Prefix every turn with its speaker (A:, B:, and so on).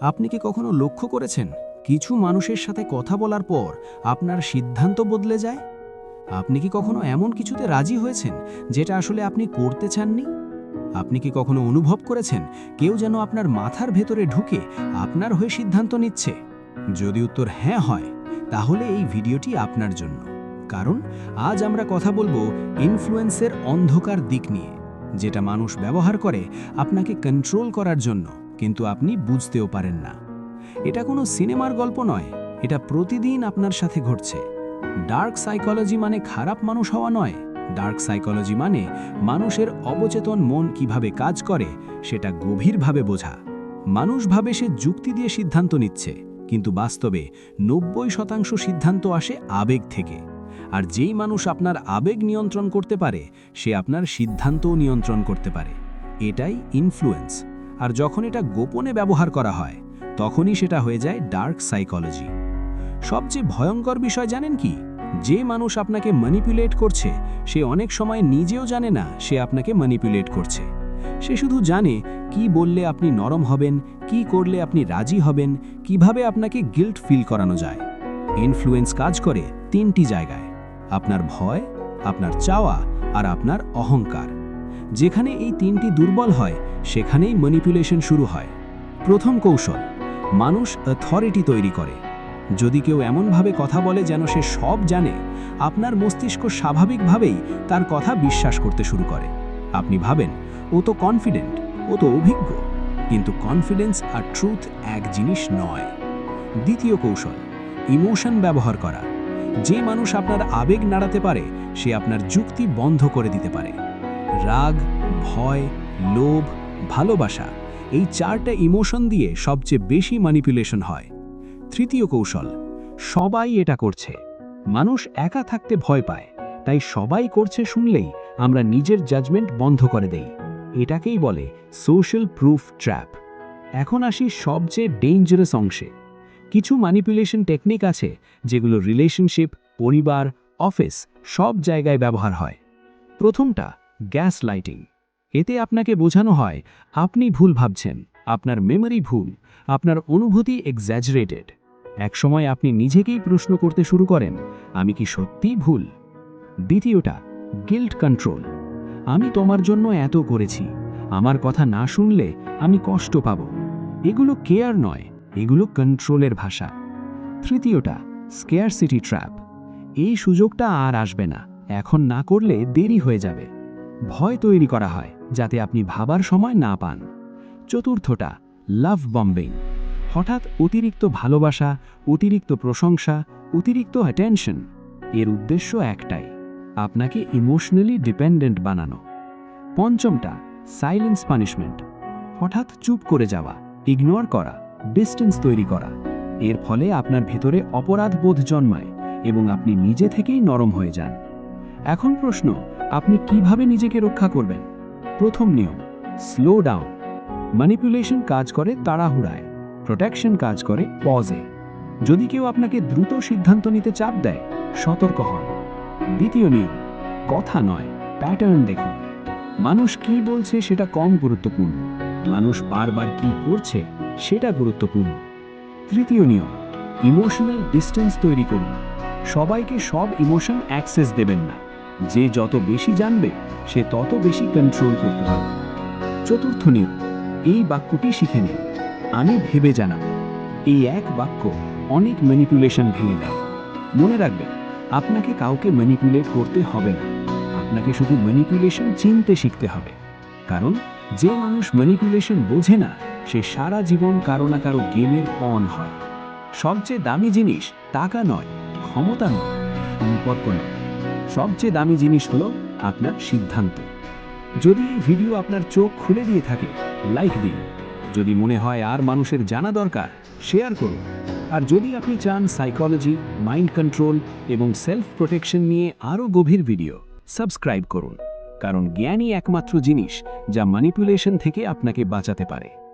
A: আপনি কি কখনো লক্ষ্য করেছেন কিছু মানুষের সাথে কথা বলার পর আপনার সিদ্ধান্ত বদলে যায়? আপনি কি কখনো এমন কিছুতে রাজি হয়েছেন যেটা আসলে আপনি করতে চাননি? আপনি কি কখনো অনুভব করেছেন কেউ যেন আপনার মাথার ভেতরে ঢুকে আপনার হয়ে সিদ্ধান্ত নিচ্ছে? যদি উত্তর হ্যাঁ হয়, তাহলে এই ভিডিওটি আপনার জন্য। কারণ আজ আমরা কথা বলব ইনফ্লুয়েন্সের অন্ধকার দিক নিয়ে, যেটা মানুষ ব্যবহার করে আপনাকে কন্ট্রোল করার জন্য। কিন্তু আপনি বুঝতেও পারেন না। এটা কোনো সিনেমার গল্প নয়, এটা প্রতিদিন আপনার সাথে ঘটছে। ডার্ক সাইকোলজি মানে খারাপ মানুষ হওয়া নয়, ডার্ক সাইকোলজি মানে মানুষের অবচেতন মন কীভাবে কাজ করে সেটা গভীরভাবে বোঝা। মানুষ ভাবে সে যুক্তি দিয়ে সিদ্ধান্ত নিচ্ছে, কিন্তু বাস্তবে নব্বই শতাংশ সিদ্ধান্ত আসে আবেগ থেকে। আর যেই মানুষ আপনার আবেগ নিয়ন্ত্রণ করতে পারে, সে আপনার সিদ্ধান্তও নিয়ন্ত্রণ করতে পারে। এটাই ইনফ্লুয়েন্স আর যখন এটা গোপনে ব্যবহার করা হয়, তখনই সেটা হয়ে যায় ডার্ক সাইকোলজি সবচেয়ে ভয়ঙ্কর বিষয় জানেন কি? যে মানুষ আপনাকে ম্যানিপুলেট করছে, সে অনেক সময় নিজেও জানে না সে আপনাকে ম্যানিপুলেট করছে। সে শুধু জানে কি বললে আপনি নরম হবেন, কি করলে আপনি রাজি হবেন, কীভাবে আপনাকে গিল্ট ফিল করানো যায়। ইনফ্লুয়েন্স কাজ করে তিনটি জায়গায়। আপনার ভয়, আপনার চাওয়া আর আপনার অহংকার। যেখানে এই তিনটি দুর্বল হয়, সেখানেই ম্যানিপুলেশন শুরু হয়। প্রথম কৌশল, মানুষ অথরিটি তৈরি করে। যদি কেউ এমনভাবে কথা বলে যেন সে সব জানে, আপনার মস্তিষ্ক স্বাভাবিকভাবেই তার কথা বিশ্বাস করতে শুরু করে। আপনি ভাবেন, ও তো কনফিডেন্ট ও তো অভিজ্ঞ। কিন্তু কনফিডেন্স আর ট্রুথ এক জিনিস নয়। দ্বিতীয় কৌশল ইমোশন ব্যবহার করা। যে মানুষ আপনার আবেগ নাড়াতে পারে, সে আপনার যুক্তি বন্ধ করে দিতে পারে। রাগ, ভয়, লোভ, ভালোবাসা এই চারটা ইমোশন দিয়ে সবচেয়ে বেশি ম্যানিপুলেশন হয়। তৃতীয় কৌশল, সবাই এটা করছে। মানুষ একা থাকতে ভয় পায়, তাই সবাই করছে শুনলেই আমরা নিজের জাজমেন্ট বন্ধ করে দেই। এটাকেই বলে সোশ্যাল প্রুফ ট্র্যাপ এখন আসি সবচেয়ে ডেঞ্জারাস অংশে। কিছু ম্যানিপুলেশন টেকনিক আছে যেগুলো রিলেশনশিপ পরিবার অফিস সব জায়গায় ব্যবহার হয়। প্রথমটা গ্যাস লাইটিং। এতে আপনাকে বোঝানো হয়, আপনি ভুল ভাবছেন, আপনার মেমরি ভুল, আপনার অনুভূতি এক্স্যাজারেটেড একসময় আপনি নিজেকেই প্রশ্ন করতে শুরু করেন, আমি কি সত্যিই ভুল? দ্বিতীয়টা গিল্ট কন্ট্রোল আমি তোমার জন্য এত করেছি, আমার কথা না শুনলে আমি কষ্ট পাব। এগুলো কেয়ার নয়, এগুলো কন্ট্রোলের ভাষা। তৃতীয়টা স্কেয়ার সিটি ট্র্যাপ এই সুযোগটা আর আসবে না, এখন না করলে দেরি হয়ে যাবে। ভয় তৈরি করা হয় যাতে আপনি ভাবার সময় না পান। চতুর্থটা লাভ বম্বিং হঠাৎ অতিরিক্ত ভালোবাসা, অতিরিক্ত প্রশংসা, অতিরিক্ত অ্যাটেনশন এর উদ্দেশ্য একটাই, আপনাকে ইমোশনালি ডিপেন্ডেন্ট বানানো। পঞ্চমটা সাইলেন্স পানিশমেন্ট হঠাৎ চুপ করে যাওয়া ইগনোর করা ডিস্টেন্স তৈরি করা। এর ফলে আপনার ভেতরে অপরাধ বোধ জন্মায় এবং আপনি নিজে থেকেই নরম হয়ে যান। এখন প্রশ্ন, আপনি কীভাবে নিজেকে রক্ষা করবেন? প্রথম নিয়ম স্লো ডাউন ম্যানিপুলেশন কাজ করে তাড়াহুড়ায় প্রোটেকশন কাজ করে পজে যদি কেউ আপনাকে দ্রুত সিদ্ধান্ত নিতে চাপ দেয়, সতর্ক হন। দ্বিতীয় নিয়ম, কথা নয় প্যাটার্ন দেখুন। মানুষ কি বলছে সেটা কম গুরুত্বপূর্ণ। মানুষ বারবার কি করছে সেটা গুরুত্বপূর্ণ। তৃতীয় নিয়ম ইমোশনাল ডিস্টেন্স তৈরি করুন। সবাইকে সব ইমোশন অ্যাক্সেস দেবেন না। যে যত বেশি জানবে, সে তত বেশি কন্ট্রোল করতে পারবে চতুর্থ নিয়ম, এই বাক্যটি শিখে নিন। আমি ভেবে জানাব, এই এক বাক্য অনেক ম্যানিপুলেশন ভেঙে দেয়। মনে রাখবেন, আপনাকে কাউকে ম্যানিপুলেট করতে হবে না। আপনাকে শুধু ম্যানিপুলেশন চিনতে শিখতে হবে। কারণ, যে মানুষ ম্যানিপুলেশন বোঝে না, সে সারা জীবন কারও না কারও গেমের পণ হয়। সবচেয়ে দামি জিনিস টাকা নয়, ক্ষমতা নয়, সম্পর্ক নয়। সবচেয়ে দামি জিনিস হলো আপনার সিদ্ধান্ত। যদি এই ভিডিও আপনার চোখ খুলে দিয়ে থাকে, লাইক দিন। যদি মনে হয় আর মানুষের জানা দরকার, শেয়ার করুন। আর যদি আপনি চান সাইকোলজি, মাইন্ড কন্ট্রোল এবং সেলফ প্রোটেকশন নিয়ে আরও গভীর ভিডিও, সাবস্ক্রাইব করুন। কারণ জ্ঞানই একমাত্র জিনিস যা ম্যানিপুলেশন থেকে আপনাকে বাঁচাতে পারে।